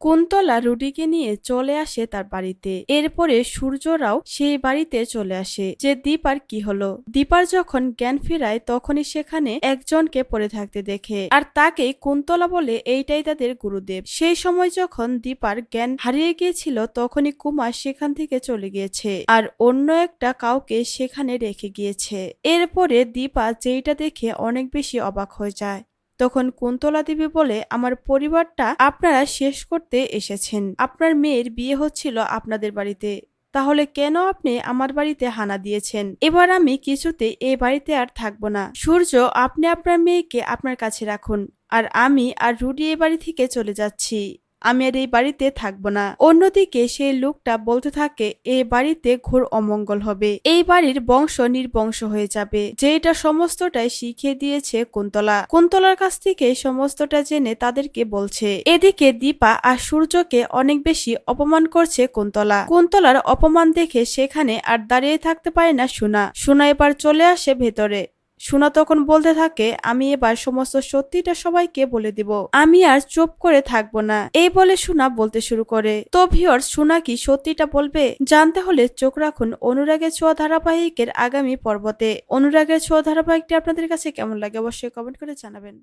কুন্তলা রুডিকে নিয়ে চলে আসে তার বাড়িতে। এরপরে সূর্যরাও সেই বাড়িতে চলে আসে, যে দীপার কি হলো। দীপার যখন জ্ঞান ফিরায়, তখনই সেখানে একজনকে পড়ে থাকতে দেখে। আর তাকেই কুন্তলা বলে এইটাই তাদের গুরুদেব। সেই সময় যখন দীপার জ্ঞান হারিয়ে গিয়েছিল, তখনই কুমার সেখান থেকে চলে গিয়েছে আর অন্য একটা কাউকে সেখানে রেখে গিয়েছে। এরপরে দীপা যেইটা দেখে অনেক বেশি অবাক হয়ে যায়। তখন কুন্তলা দেবী বলে, আমার পরিবারটা আপনারা শেষ করতে এসেছেন। আপনার মেয়ের বিয়ে হচ্ছিল আপনাদের বাড়িতে। তাহলে কেন আপনি আমার বাড়িতে হানা দিয়েছেন? এবার আমি কিছুতে এ বাড়িতে আর থাকব না। সূর্য, আপনি আপনার মেয়েকে আপনার কাছে রাখুন। আর আমি আর রুডি এ বাড়ি থেকে চলে যাচ্ছি। আমি আর এই বাড়িতে থাকব না। অন্যদিকে সেই লোকটা বলতে থাকে এই বাড়িতে ঘোর অমঙ্গল হবে। এই বাড়ির বংশ নির্বংশ হয়ে যাবে। যে এটা সমস্তটাই শিখিয়ে দিয়েছে কুন্তলা। কুন্তলার কাছ থেকে সমস্তটা জেনে তাদেরকে বলছে, এদিকে দীপা আর সূর্যকে অনেক বেশি অপমান করছে কুন্তলা। কুন্তলার অপমান দেখে সেখানে আর দাঁড়িয়ে থাকতে পারে না সোনা। সোনা এবার চলে আসে ভেতরে। সোনা তখন বলতে থাকে, আমি এবার সমস্ত সত্যিটা সবাইকে বলে দিব। আমি আর চুপ করে থাকব না। এই বলে সোনা বলতে শুরু করে। তো ভিওর সোনা কি সত্যিটা বলবে? জানতে হলে চোখ রাখুন অনুরাগের ছোঁয়া ধারাবাহিকের আগামী পর্বতে। অনুরাগের ছোঁয়া ধারাবাহিকটি আপনাদের কাছে কেমন লাগে অবশ্যই কমেন্ট করে জানাবেন।